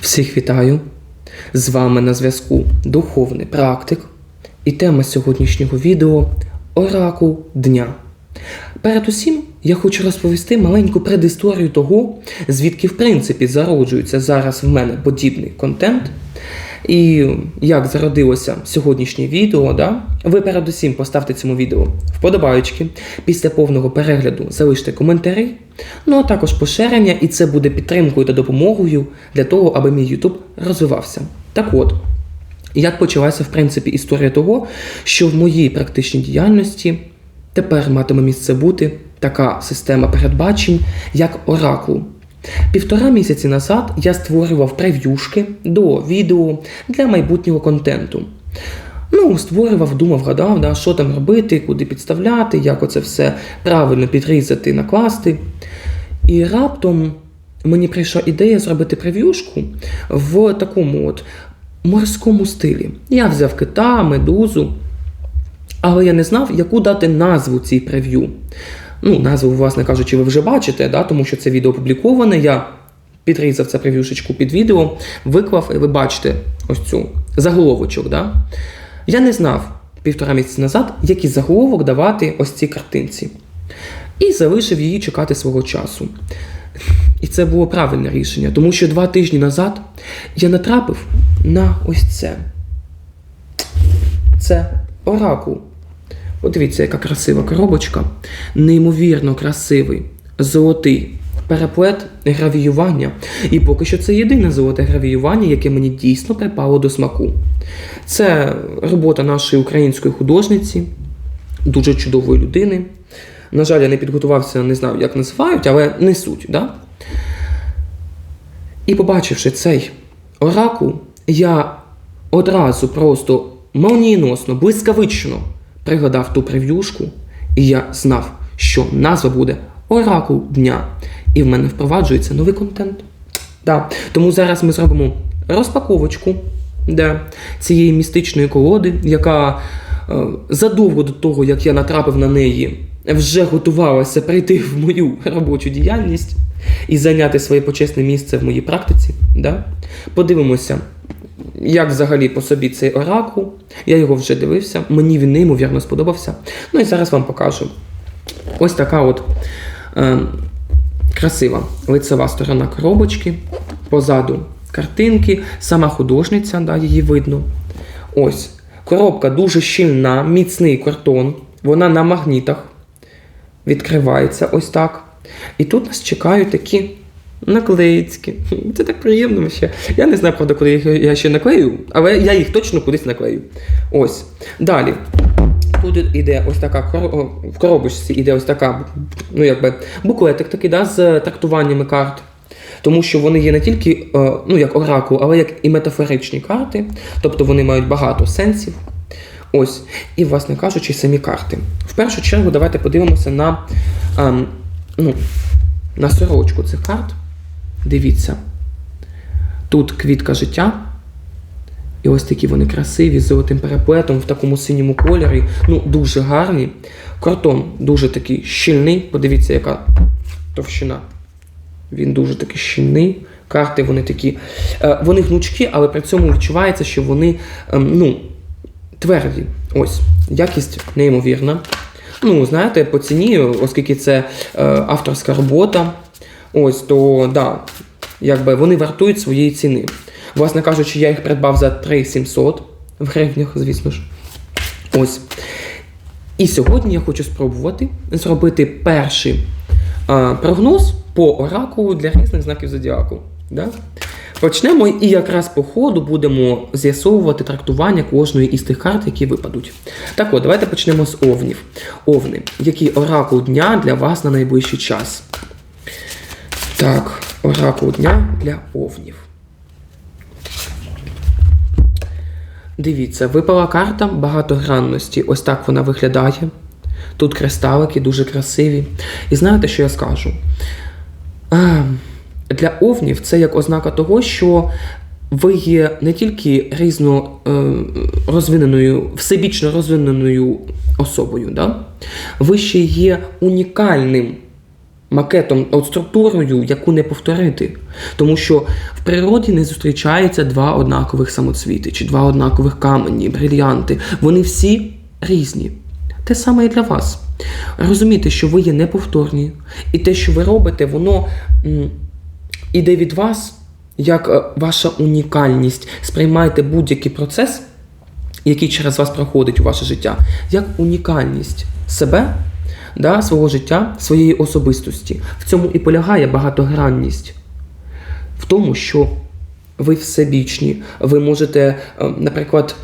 Всіх вітаю! З вами на зв'язку Духовний практик і тема сьогоднішнього відео Оракул дня. Перед усім я хочу розповісти маленьку предісторію того, звідки в принципі зароджується зараз в мене подібний контент. І як зародилося сьогоднішнє відео, да? ви передусім поставте цьому відео вподобайки. Після повного перегляду залиште коментарі, ну а також поширення, і це буде підтримкою та допомогою для того, аби мій YouTube розвивався. Так от, як почалася в принципі історія того, що в моїй практичній діяльності тепер матиме місце бути така система передбачень, як Оракул. Півтора місяці назад я створював прев'юшки до відео для майбутнього контенту. Ну, створював, думав, гадав, да, що там робити, куди підставляти, як оце все правильно підрізати, накласти. І раптом мені прийшла ідея зробити прев'юшку в такому от морському стилі. Я взяв кита, медузу, але я не знав, яку дати назву цій прев'ю. Ну, назву, власне кажучи, ви вже бачите, да, тому що це відео опубліковане. Я підрізав це прев'юшечку під відео, виклав, і ви бачите ось цю заголовочок. Да? Я не знав півтора місяці назад, який заголовок давати ось цій картинці. І залишив її чекати свого часу. І це було правильне рішення, тому що два тижні назад я натрапив на ось це. Це оракул. Подивіться, яка красива коробочка. Неймовірно красивий, золотий переплет гравіювання. І поки що це єдине золоте гравіювання, яке мені дійсно припало до смаку. Це робота нашої української художниці, дуже чудової людини. На жаль, я не підготувався, не знаю, як називають, але не суть. Да? І побачивши цей оракул, я одразу просто молнієносно, блискавично пригадав ту прев'юшку, і я знав, що назва буде Оракул дня. І в мене впроваджується новий контент. Да. Тому зараз ми зробимо розпаковочку да, цієї містичної колоди, яка е, задовго до того, як я натрапив на неї, вже готувалася прийти в мою робочу діяльність і зайняти своє почесне місце в моїй практиці. Да? Подивимося, як взагалі по собі цей оракул. Я його вже дивився, мені він неймовірно сподобався. Ну і зараз вам покажу. Ось така от е, красива лицева сторона коробочки. Позаду картинки, сама художниця, да, її видно. Ось. Коробка дуже щільна, міцний картон. Вона на магнітах відкривається ось так. І тут нас чекають такі наклеїцьки. Це так приємно ще. Я не знаю, правда, куди їх я ще наклею, але я їх точно кудись наклею. Ось. Далі. Тут іде ось така в коробочці іде ось така, ну якби буклетик такий, да, з трактуваннями карт. Тому що вони є не тільки е, ну, як оракул, але як і метафоричні карти, тобто вони мають багато сенсів. Ось, і, власне кажучи, самі карти. В першу чергу, давайте подивимося на, ем, ну, на сорочку цих карт. Дивіться. Тут квітка життя. І ось такі вони красиві, з золотим переплетом в такому синьому кольорі. Ну, дуже гарні. Картон дуже такий щільний. Подивіться, яка товщина. Він дуже такий щільний. Карти вони такі. Е, вони гнучкі, але при цьому відчувається, що вони ем, ну, тверді. Ось. Якість неймовірна. Ну, знаєте, по ціні, оскільки це е, авторська робота, ось, то да, якби вони вартують своєї ціни. Власне кажучи, я їх придбав за 3700 в гривнях, звісно ж. Ось. І сьогодні я хочу спробувати зробити перший е, прогноз по оракулу для різних знаків зодіаку. Да? Почнемо і якраз по ходу будемо з'ясовувати трактування кожної із тих карт, які випадуть. Так от, давайте почнемо з овнів. Овни. Який оракул дня для вас на найближчий час? Так, оракул дня для овнів. Дивіться, випала карта багатогранності. Ось так вона виглядає. Тут кристалики дуже красиві. І знаєте, що я скажу? А, для овнів це як ознака того, що ви є не тільки різно е, розвиненою, всебічно розвиненою особою, да? ви ще є унікальним макетом, от структурою, яку не повторити. Тому що в природі не зустрічаються два однакових самоцвіти чи два однакових камені, брильянти. Вони всі різні. Те саме і для вас. Розумійте, що ви є неповторні, і те, що ви робите, воно іде від вас як е, ваша унікальність. Сприймайте будь-який процес, який через вас проходить у ваше життя, як унікальність себе, да, свого життя, своєї особистості. В цьому і полягає багатогранність. В тому, що ви всебічні, ви можете, е, наприклад,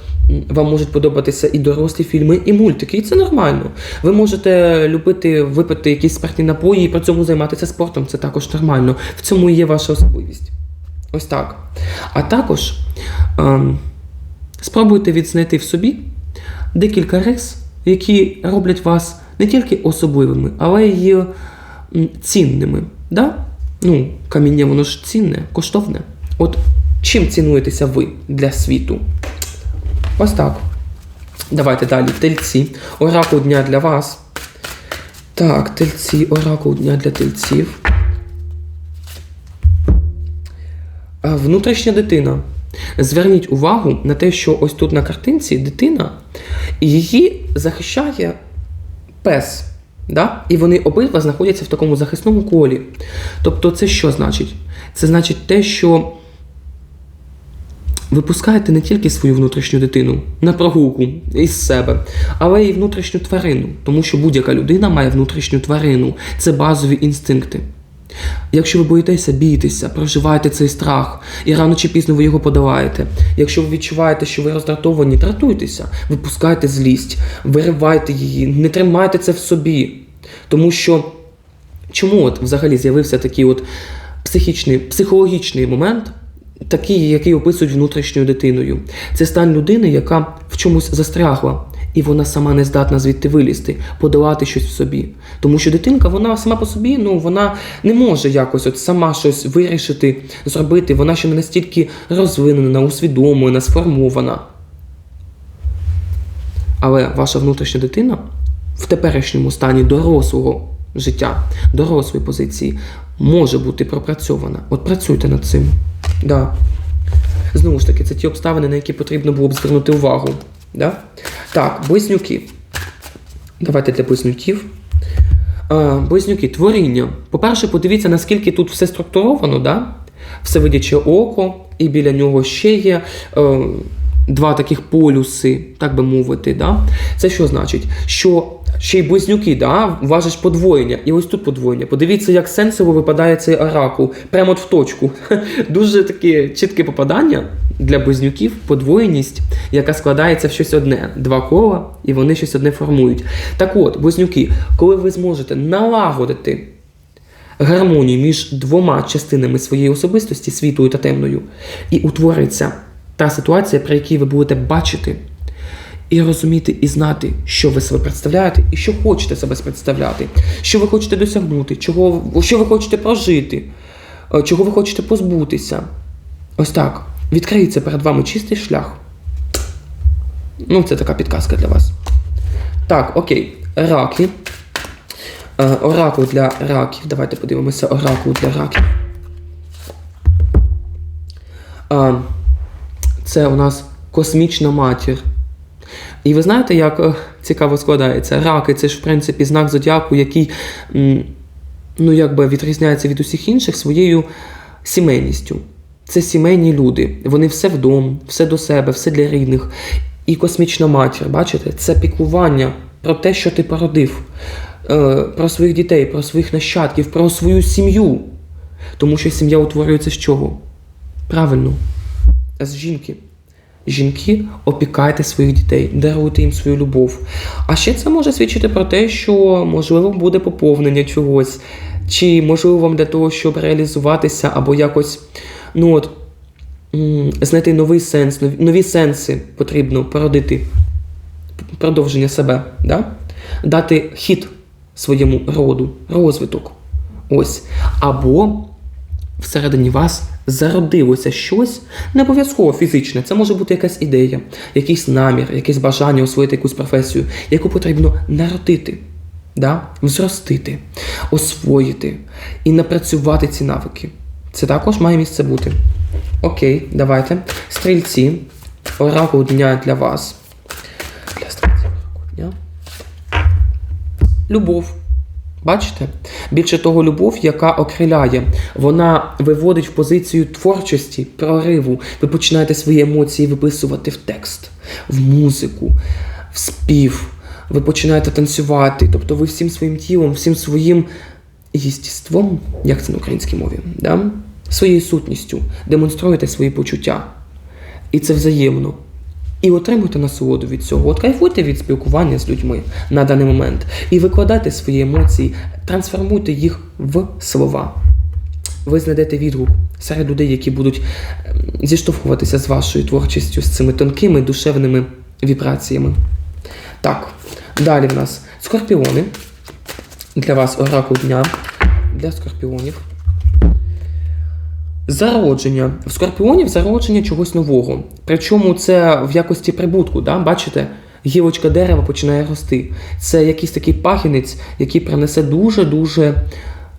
вам можуть подобатися і дорослі фільми, і мультики, і це нормально. Ви можете любити випити якісь спиртні напої і при цьому займатися спортом. Це також нормально. В цьому і є ваша особливість. Ось так. А також ем, спробуйте відзнайти в собі декілька рис, які роблять вас не тільки особливими, але й цінними. Да? Ну, каміння воно ж цінне, коштовне. От чим цінуєтеся ви для світу? Ось так. Давайте далі. Тельці. Оракул дня для вас. Так, тельці, оракул дня для тельців. Внутрішня дитина. Зверніть увагу на те, що ось тут на картинці дитина, її захищає пес. Да? І вони обидва знаходяться в такому захисному колі. Тобто, це що значить? Це значить те, що випускаєте не тільки свою внутрішню дитину на прогулку із себе, але й внутрішню тварину, тому що будь-яка людина має внутрішню тварину. Це базові інстинкти. Якщо ви боїтеся, бійтеся, проживайте цей страх, і рано чи пізно ви його подолаєте. Якщо ви відчуваєте, що ви роздратовані, дратуйтеся, випускайте злість, виривайте її, не тримайте це в собі. Тому що чому от взагалі з'явився такий от психічний, психологічний момент, такий, який описують внутрішньою дитиною? Це стан людини, яка в чомусь застрягла. І вона сама не здатна звідти вилізти, подолати щось в собі. Тому що дитинка, вона сама по собі, ну вона не може якось от сама щось вирішити, зробити. Вона ще не настільки розвинена, усвідомлена, сформована. Але ваша внутрішня дитина в теперішньому стані дорослого життя, дорослої позиції, може бути пропрацьована. От працюйте над цим. Да. Знову ж таки, це ті обставини, на які потрібно було б звернути увагу. Да? Так, близнюки. Давайте для близнюків. Близнюки, творіння. По-перше, подивіться, наскільки тут все структуровано, да? всевидяче око, і біля нього ще є е, два таких полюси, так би мовити. Да? Це що значить? Що ще й близнюки, да? важиш подвоєння. І ось тут подвоєння. Подивіться, як сенсово випадає цей оракул. Прямо от в точку. Дуже таке чітке попадання для близнюків, подвоєність, яка складається в щось одне. Два кола, і вони щось одне формують. Так от, близнюки, коли ви зможете налагодити гармонію між двома частинами своєї особистості, світлою та темною, і утвориться та ситуація, при якій ви будете бачити і розуміти і знати, що ви себе представляєте, і що хочете себе представляти, що ви хочете досягнути, чого, що ви хочете прожити, е, чого ви хочете позбутися. Ось так. Відкриється перед вами чистий шлях. Ну, це така підказка для вас. Так, окей. Раки. Е, оракул для раків. Давайте подивимося оракул для раків. Е, це у нас космічна матір. І ви знаєте, як е, цікаво складається? Раки це ж, в принципі, знак зодіаку, який ну, якби відрізняється від усіх інших своєю сімейністю. Це сімейні люди. Вони все вдома, все до себе, все для рідних. І космічна матір, бачите, це піклування про те, що ти породив, е, про своїх дітей, про своїх нащадків, про свою сім'ю. Тому що сім'я утворюється з чого? Правильно, з жінки. Жінки, опікайте своїх дітей, даруйте їм свою любов. А ще це може свідчити про те, що можливо буде поповнення чогось, чи можливо вам для того, щоб реалізуватися або якось ну от, знайти новий сенс, нові, сенси потрібно породити продовження себе, да? дати хід своєму роду, розвиток. Ось. Або всередині вас зародилося щось, не обов'язково фізичне. Це може бути якась ідея, якийсь намір, якесь бажання освоїти якусь професію, яку потрібно народити. да? взростити, освоїти і напрацювати ці навики. Це також має місце бути. Окей, давайте. Стрільці. Оракул дня для вас. Для стрільців оракул дня. Любов. Бачите? Більше того, любов, яка окриляє, вона виводить в позицію творчості, прориву. Ви починаєте свої емоції виписувати в текст, в музику, в спів. Ви починаєте танцювати. Тобто ви всім своїм тілом, всім своїм єстіством, як це на українській мові, да? Своєю сутністю демонструєте свої почуття. І це взаємно. І отримуйте насолоду від цього. От кайфуйте від спілкування з людьми на даний момент. І викладайте свої емоції, трансформуйте їх в слова. Ви знайдете відгук серед людей, які будуть ем, зіштовхуватися з вашою творчістю, з цими тонкими душевними вібраціями. Так, далі в нас скорпіони. Для вас оракул дня. Для скорпіонів. Зародження. В скорпіонів зародження чогось нового. Причому це в якості прибутку. Да? Бачите, гілочка дерева починає рости. Це якийсь такий пахінець, який принесе дуже-дуже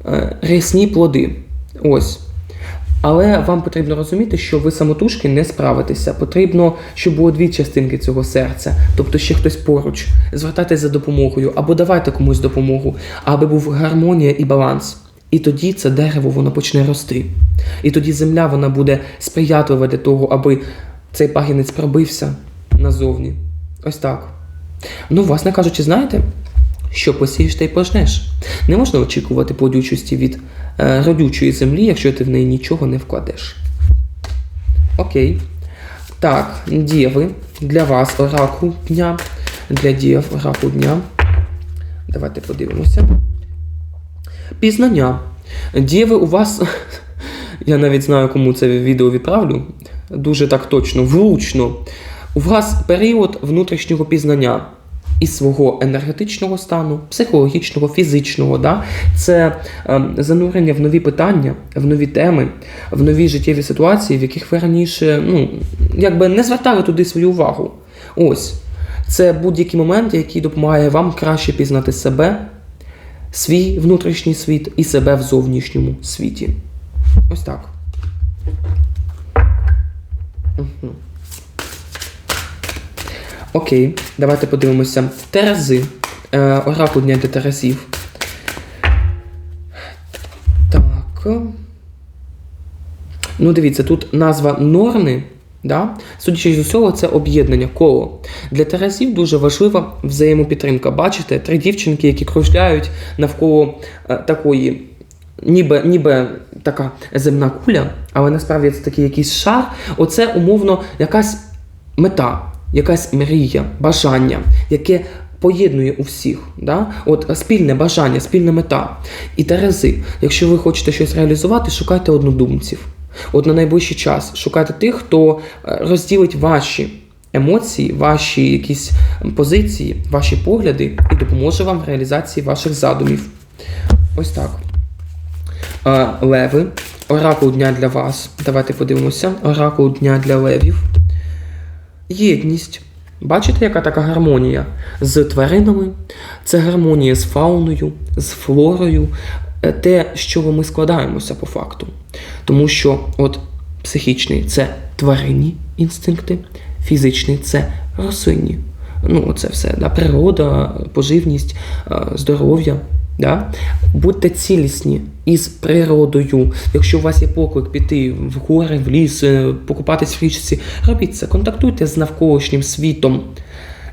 е, рясні плоди. Ось. Але вам потрібно розуміти, що ви самотужки не справитеся. Потрібно, щоб було дві частинки цього серця, тобто ще хтось поруч. Звертайтеся за допомогою або давайте комусь допомогу, аби був гармонія і баланс. І тоді це дерево воно почне рости. І тоді земля вона буде сприятлива для того, аби цей пагінець пробився назовні. Ось так. Ну, власне кажучи, знаєте, що посієш, та й пожнеш. Не можна очікувати плодючості від е, родючої землі, якщо ти в неї нічого не вкладеш. Окей. Так, діви, для вас оракул дня. Для дів оракул дня. Давайте подивимося. Пізнання. Діви у вас. Я навіть знаю, кому це відео відправлю. Дуже так точно, влучно. У вас період внутрішнього пізнання із свого енергетичного стану, психологічного, фізичного. Да? Це е, занурення в нові питання, в нові теми, в нові життєві ситуації, в яких ви раніше ну, якби не звертали туди свою увагу. Ось. Це будь-який момент, який допомагає вам краще пізнати себе, свій внутрішній світ і себе в зовнішньому світі. Ось так. Окей, давайте подивимося. Терези. Е, оракул дня для терезів. Так. Ну, дивіться, тут назва Норни. Да? Судячи з усього, це об'єднання коло. Для терезів дуже важлива взаємопідтримка. Бачите, три дівчинки, які кружляють навколо е, такої, ніби, ніби така земна куля, але насправді це такий якийсь шар. Оце умовно якась мета, якась мрія, бажання, яке поєднує у всіх. Да? От спільне бажання, спільна мета. І терези, якщо ви хочете щось реалізувати, шукайте однодумців. От на найближчий час шукайте тих, хто е, розділить ваші емоції, ваші якісь позиції, ваші погляди і допоможе вам в реалізації ваших задумів. Ось так. Е, Леви. Оракул дня для вас. Давайте подивимося. Оракул дня для левів. Єдність. Бачите, яка така гармонія з тваринами? Це гармонія з фауною, з флорою, е, те, з чого ми складаємося по факту. Тому що от психічний це тваринні інстинкти, фізичний це рослинні. Ну, це все, да? природа, поживність, здоров'я. Да? Будьте цілісні із природою. Якщо у вас є поклик піти в гори, в ліс, е, покупатись в річці, робіть це, контактуйте з навколишнім світом,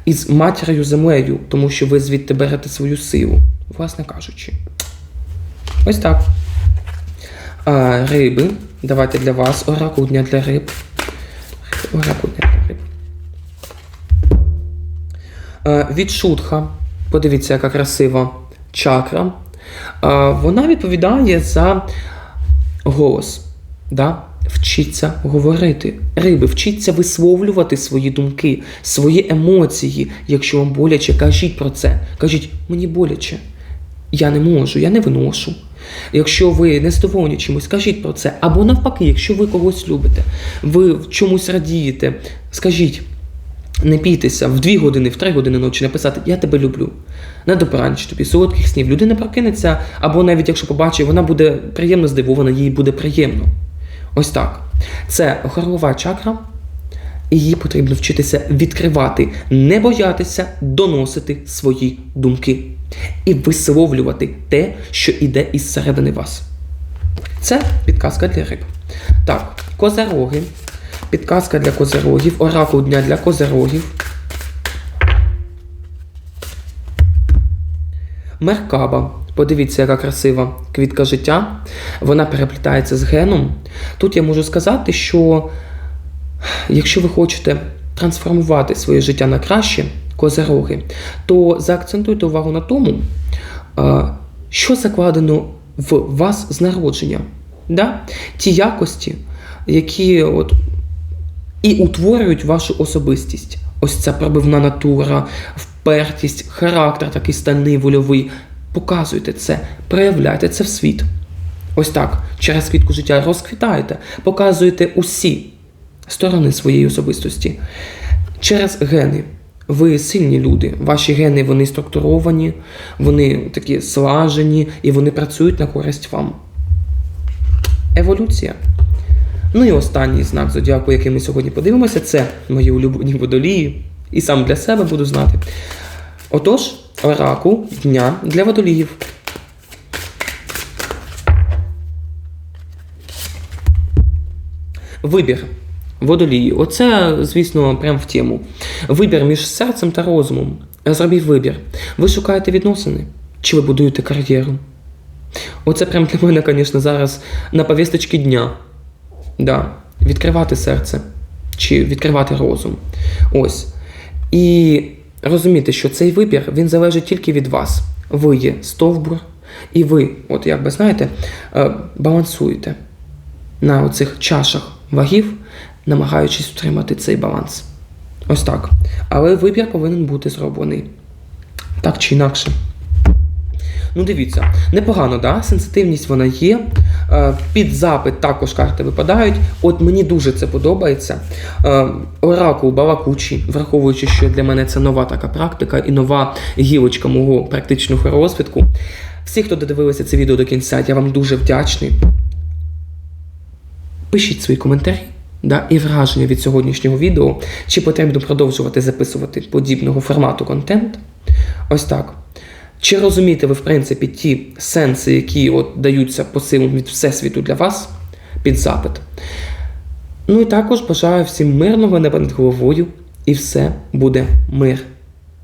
із матір'ю землею, тому що ви звідти берете свою силу, власне кажучи. Ось так. Риби. Давайте для вас оракул дня для риб. Оракул дня для риб. А, Від шутха. Подивіться, яка красива чакра. А, Вона відповідає за голос. Да? Вчіться говорити. Риби, вчіться висловлювати свої думки, свої емоції. Якщо вам боляче, кажіть про це. Кажіть, мені боляче. Я не можу, я не виношу. Якщо ви не задоволені чимось, скажіть про це. Або навпаки, якщо ви когось любите, ви чомусь радієте, скажіть, не бійтеся в дві години, в три години ночі написати Я тебе люблю. На добраніч тобі, солодких снів. Людина прокинеться, або навіть якщо побачить, вона буде приємно здивована, їй буде приємно. Ось так. Це горлова чакра, їй потрібно вчитися відкривати, не боятися доносити свої думки і висловлювати те, що йде із середини вас. Це підказка для риб. Так, козероги. Підказка для козерогів, оракул дня для козерогів. Меркаба. Подивіться, яка красива квітка життя. Вона переплітається з геном. Тут я можу сказати, що якщо ви хочете трансформувати своє життя на краще, козероги, то заакцентуйте увагу на тому, е, що закладено в вас з народження. Да? Ті якості, які от і утворюють вашу особистість. Ось ця пробивна натура, впертість, характер такий стальний, вольовий. Показуйте це, проявляйте це в світ. Ось так, через квітку життя розквітаєте, показуєте усі сторони своєї особистості. Через гени. Ви сильні люди. Ваші гени вони структуровані, вони такі слажені і вони працюють на користь вам. Еволюція. Ну і останній знак зодіаку, який ми сьогодні подивимося, це мої улюблені водолії. І сам для себе буду знати. Отож, оракул дня для водоліїв. Вибір. Водолії. Оце, звісно, прям в тему. Вибір між серцем та розумом. Зробіть вибір. Ви шукаєте відносини, чи ви будуєте кар'єру? Оце прям для мене, звісно, зараз на повісточці дня. Да. Відкривати серце чи відкривати розум. Ось. І розуміти, що цей вибір він залежить тільки від вас. Ви є стовбур, і ви, от як би знаєте, е, балансуєте на оцих чашах вагів, намагаючись втримати цей баланс. Ось так. Але вибір повинен бути зроблений. Так чи інакше. Ну, дивіться, непогано, да? Сенситивність вона є. Е, Під запит також карти випадають. От мені дуже це подобається. Е, Оракул балакучий, враховуючи, що для мене це нова така практика і нова гілочка мого практичного розвитку. Всі, хто додивилися це відео до кінця, я вам дуже вдячний. Пишіть свої коментарі да, і враження від сьогоднішнього відео, чи потрібно продовжувати записувати подібного формату контент. Ось так. Чи розумієте ви, в принципі, ті сенси, які от даються посилом від Всесвіту для вас під запит? Ну і також бажаю всім мирного неба над головою, і все буде мир.